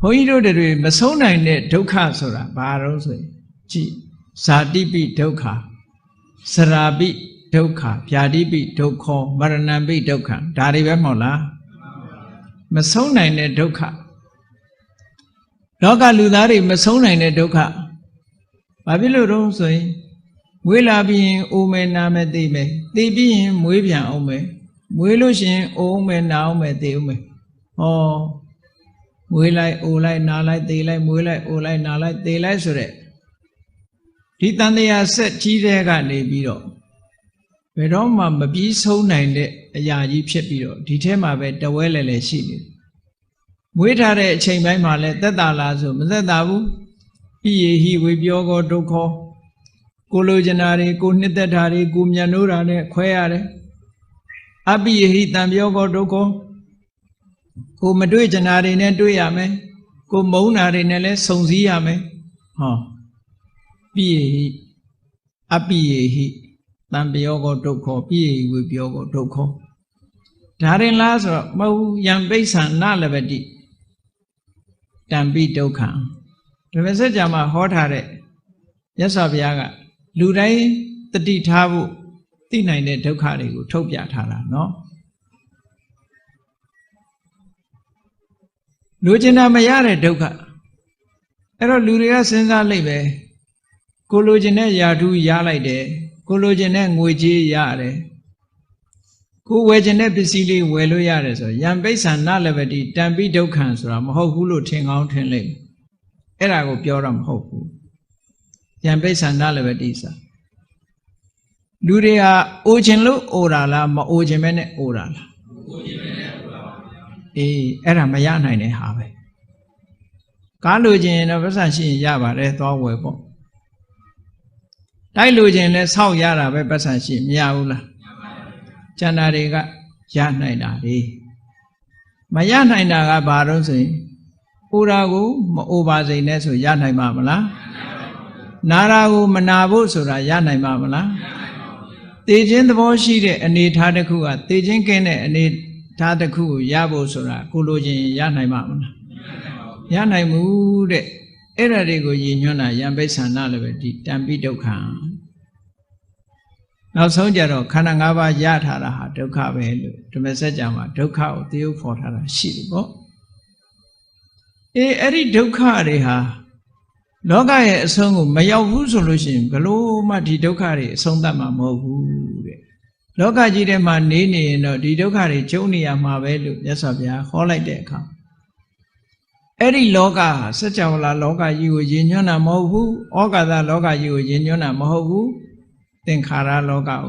ဘုန်းကြီးတို့တွေမဆုံးနိုင်တဲ့ဒုက္ခဆိုတာဘာလို့ဆိုရင်ကြည်ဇာတိပိဒုက္ခစရာပိဒုက္ခဗျာတိပိဒုက္ခမရဏံပိဒုက္ခဒါတွေပဲမဟုတ်လားမဆုံးနိုင်တဲ့ဒုက္ခလောကလူသားတွေမဆုံးနိုင်တဲ့ဒုက္ခဘာဖြစ်လို့တော့ဆိုရင်မွေးလာပြီးရင်အိုမယ်နာမယ်သိမယ်သိပြီးရင်မွေးပြန်အောင်မယ်မွေးလို့ရှိရင်အိုးမယ်နာအောင်မယ်သိအောင်မယ်ဟော မွေးလိုက်အိုလိုက်နာလိုက်သိလိုက်မွေးလိုက်အိုလိုက်နာလိုက်သိလိုက်ဆိုတဲ့ဒီတန်တရားဆက်ကြီးတဲ့ကနေပြီးတော့ဘယ်တော့မှမပြီးဆုံးနိုင်တဲ့အရာကြီးဖြစ်ပြီးတော့ဒီထဲမှာပဲတဝဲလဲလဲရှိနေတယ်မွေးထားတဲ့အချိန်ပိုင်းမှာလဲသက်တာလားဆိုမသက်တာဘူးဣယေဟိဝေပြောကောဒုက္ခကိုလိုချင်တာတွေကိုနှစ်သက်တာတွေကိုမြတ်နိုးတာနဲ့ခွဲရတယ်အပိယဟိတံပြောကောဒုက္ခ ကိုမတွေ့ချင်တာတွေနဲ့တွေ့ရမယ်ကိုမုန်းတာတွေနဲ့လည်းစုံစည်းရမယ်ဟောပိယဟိအပိယဟိတံပြောကောဒုက္ခပိယဟိဝေပြောကောဒုက္ခဒါရင်လားဆိုတော့မဟုတ်ယံပိဿာနလဘတိတံပိဒုက္ခဓမ္မစကြာမှာဟောထားတဲ့မြတ်စွာဘုရားကလူတိုင်းတတိထားဖို့သိနိုင်တဲ့ဒုက္ခတွေကိုထုတ်ပြထားတာเนาะ လူကျင်တာမရတဲ့ဒုက္ခအဲ့တော့လူတွေကစဉ်းစားလိုက်ပဲကိုလိုချင်တဲ့ယာဓုရလိုက်တယ်ကိုလိုချင်တဲ့ငွေကြေးရတယ်ကိုဝယ်ချင်တဲ့ပစ္စည်းလေးဝယ်လို့ရတယ်ဆိုရံပိဿာနလဘတိတံပိဒုက္ခံဆိုတာမဟုတ်ဘူးလို့ထင်ကောင်းထင်လိမ့်အဲ့ဒါကိုပြောတာမဟုတ်ဘူးရံပိဿာနလဘတိစာလူတွေဟာအိုချင်လို့အိုတာလားမအိုချင်မဲနဲ့အိုတာလားအိုချင်မဲနဲ့အိုတာပါ အေးအဲ့ဒါမရနိုင်တဲ့ဟာပဲကားလိုချင်ရင်တော့ပတ်စံရှိရင်ရပါတယ်သွားဝယ်ပေါ့တိုက်လိုချင်လည်းဆောက်ရတာပဲပတ်စံရှိမရဘူးလားကျန်တာတွေကရနိုင်တာလေမရနိုင်တာကဘာလို့ဆိုရင်အိုတာကိုမအိုပါစိန်နဲ့ဆိုရနိုင်မှာမလားနာရာကိုမနာဖို့ဆိုတာရနိုင်မှာမလားတေခြင်းသဘောရှိတဲ့အနေထားတစ်ခုကတေခြင်းကင်းတဲ့အနေ ထားတစ်ခုကိုရဖို့ဆိုတာကိုလိုချင်ရနိုင်မှာမလားရနိုင်မှုတဲ့အဲ့ဒါတွေကိုရည်ညွှန်းတာယံပိဿာနာလည်းပဲဒီတံပိဒုက္ခနောက်ဆုံးကြတော့ခန္ဓာ၅ပါးရထားတာဟာဒုက္ခပဲလို့ဓမ္မစကြာမှာဒုက္ခကိုသေယုဖော်ထားတာရှိတယ်ပေါ့အေးအဲ့ဒီဒုက္ခတွေဟာလောကရဲ့အဆုံးကိုမရောက်ဘူးဆိုလို့ရှိရင်ဘလို့မှဒီဒုက္ခတွေအဆုံးသတ်မှာမဟုတ်ဘူးတဲ့ လောကကြီးထဲမှာနေနေရင်တော့ဒီဒုက္ခတွေကျုံနေရမှာပဲလို့မြတ်စွာဘုရားဟောလိုက်တဲ့အခါအဲ့ဒီလောကဟာစัจ java လာလောကကြီးကိုယဉ်ညွှန်းတာမဟုတ်ဘူးဩကာသလောကကြီးကိုယဉ်ညွှန်းတာမဟုတ်ဘူးသင်္ခါရလောကကို